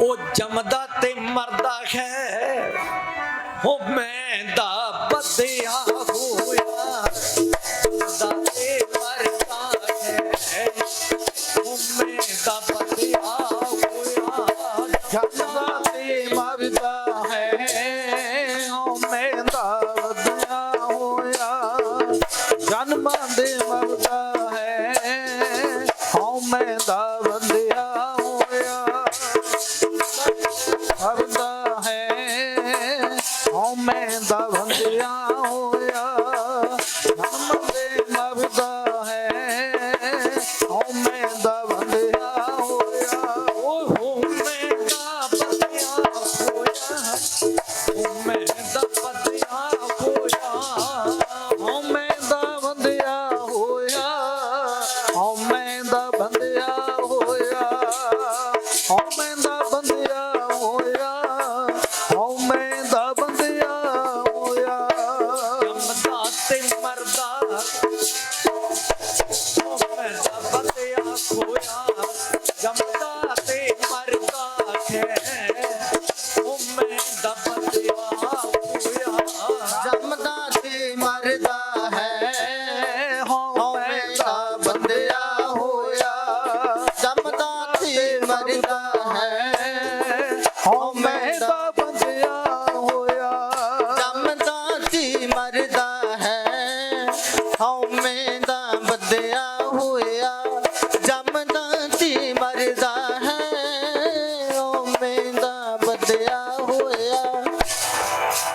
ਉਹ ਜਮਦਾ ਤੇ ਮਰਦਾ ਹੈ। ਹੋ ਮੈਂ ਦਾ ਬੱਦਿਆ ਹੋਇਆ। ਜਮਦਾ ਤੇ ਮਰਦਾ ਹੈ। ਹੋ ਮੈਂ ਦਾ ਬੱਦਿਆ ਹੋਇਆ। ਜਨਮ ਤੇ ਮਰਦਾ ਹੈ। ਓ ਮੈਂ ਦਾ ਵਧਿਆ ਹੋਇਆ। ਜਨਮ ਦੇ ਮਰਦਾ ਹੈ। ਓ ਮੈਂ ਦਾ ਵਧਿਆ ਓ ਦਾ ਵਧਿਆ ਹੋਇਆ। ਜਨਮ ਦੇ ਮਰਦਾ ਹੈ ਹੋਇਆ ਜੰਮਦਾ ਤੇ ਮਰਦਾ ਹੈ। ਉਮੇ ਦਾ ਤੇ ਮਰਦਾ ਹੈ ਹੋਮੇ ਬੰਦਿਆ ਹੋਇਆ। ਜੰਮਦਾ ਤੇ ਮਰਦਾ ਹੈ।